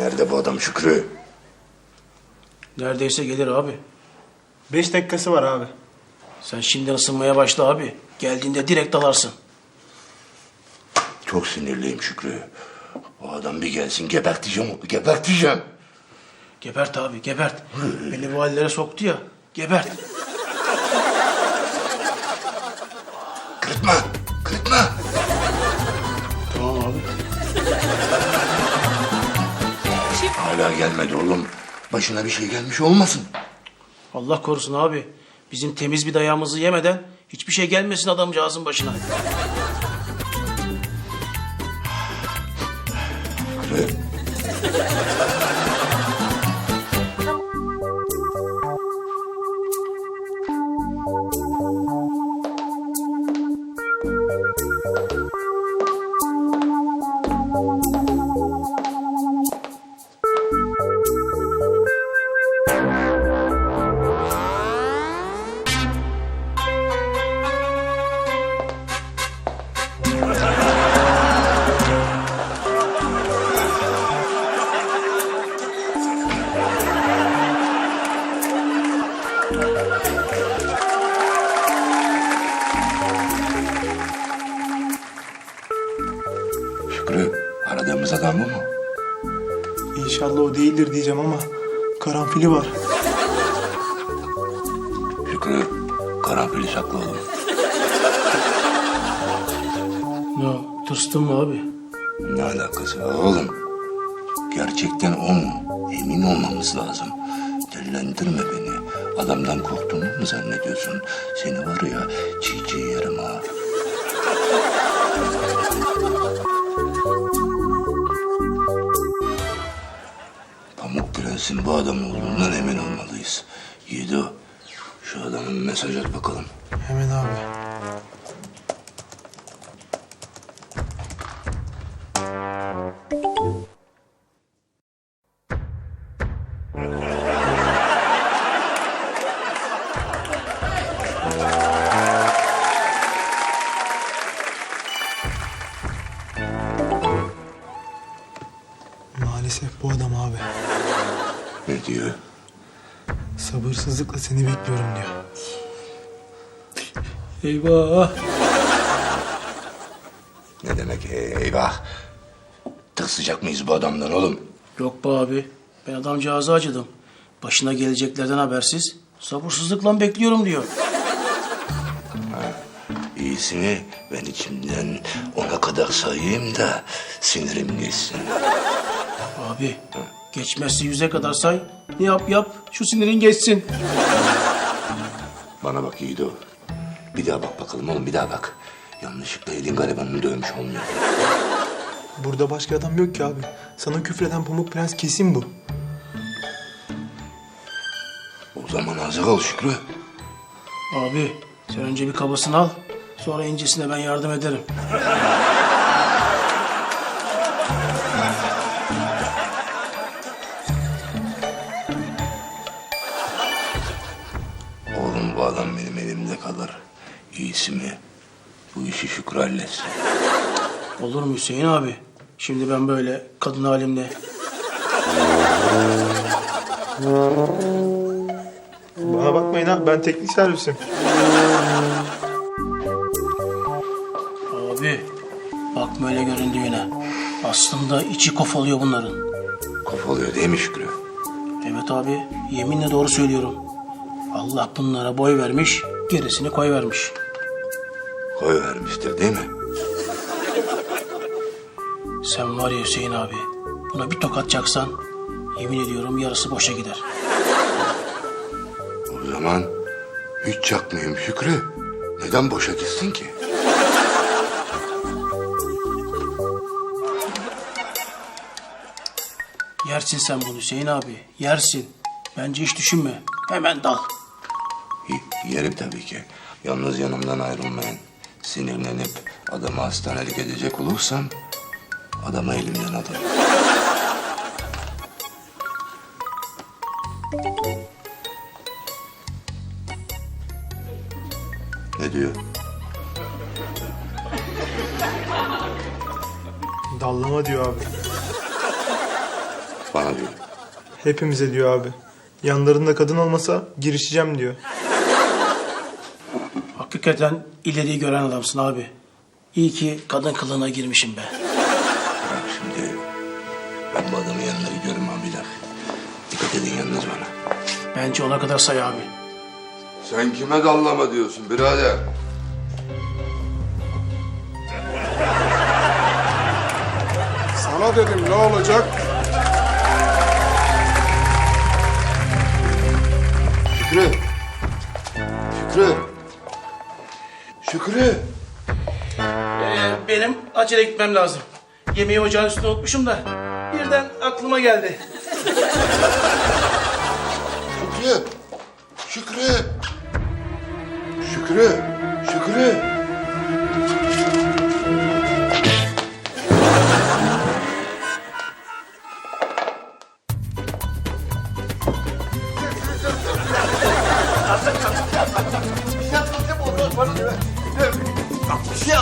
Nerede bu adam Şükrü? Neredeyse gelir abi. Beş dakikası var abi. Sen şimdiden ısınmaya başla abi. Geldiğinde direkt dalarsın. Çok sinirliyim Şükrü. O adam bir gelsin geberteceğim onu geberteceğim. Gebert abi gebert. Beni bu hallere soktu ya. Gebert. Kırıtma kırıtma. Hala gelmedi oğlum. Başına bir şey gelmiş olmasın. Allah korusun abi. Bizim temiz bir dayağımızı yemeden hiçbir şey gelmesin adamcağızın başına. Şükrü aradığımız adam bu mu? İnşallah o değildir diyeceğim ama karanfili var. Şükrü karanfili sakla oğlum. Ya tırstın mı abi? Ne alakası var oğlum? Gerçekten o mu? Emin olmamız lazım. Dillendirme beni. Adamdan korktuğumu mu zannediyorsun? Seni var ya çiğ çiğ yerim ha. Prens'in bu adam olduğundan emin olmalıyız. Yiğido, şu adamın mesaj at bakalım. Hemen abi. Maalesef bu adam abi. Ne diyor? Sabırsızlıkla seni bekliyorum diyor. Eyvah. Ne demek eyvah? Tırsacak mıyız bu adamdan oğlum? Yok be abi. Ben adamcağızı acıdım. Başına geleceklerden habersiz. Sabırsızlıkla bekliyorum diyor. İyisini ben içimden ona kadar sayayım da sinirim geçsin. Abi geçmezse yüze kadar say. Ne yap yap şu sinirin geçsin. Bana bak Yiğido. Bir daha bak bakalım oğlum bir daha bak. Yanlışlıkla elin garibanını dövmüş olmuyor. Burada başka adam yok ki abi. Sana küfreden Pamuk Prens kesin bu. O zaman hazır ol Şükrü. Abi sen önce bir kabasını al. Sonra incesine ben yardım ederim. Kalır. İyisi mi? Bu işi Şükrü halletsin. Olur mu Hüseyin abi? Şimdi ben böyle kadın halimle Bana bakmayın ha ben teknik servisim. Abi bakma öyle göründüğüne. Aslında içi kof oluyor bunların. Kofalıyor değil mi Şükrü? Evet abi yeminle doğru söylüyorum. Allah bunlara boy vermiş gerisini koy vermiş. Koy vermiştir değil mi? Sen var ya Hüseyin abi buna bir tokat çaksan yemin ediyorum yarısı boşa gider. O zaman hiç çakmayayım Şükrü. Neden boşa gitsin ki? Yersin sen bunu Hüseyin abi yersin. Bence hiç düşünme hemen dal. Yerim tabii ki. Yalnız yanımdan ayrılmayın. Sinirlenip adamı hastanelik edecek olursam adamı elimden alırım. Ne diyor? Dallama diyor abi. Bana diyor. Hepimize diyor abi. Yanlarında kadın olmasa girişeceğim diyor. Hakikaten ileriyi gören adamsın abi. İyi ki kadın kılığına girmişim be. Bak şimdi ben bu adamın yanına gidiyorum abiler. Dikkat edin yalnız bana. Bence ona kadar say abi. Sen kime dallama diyorsun birader? Sana dedim ne olacak? Şükrü. Şükrü. Şükrü. Ee, benim acele gitmem lazım. Yemeği ocağın üstüne unutmuşum da birden aklıma geldi. Şükrü. Şükrü. Şükrü. Şükrü. Bir şey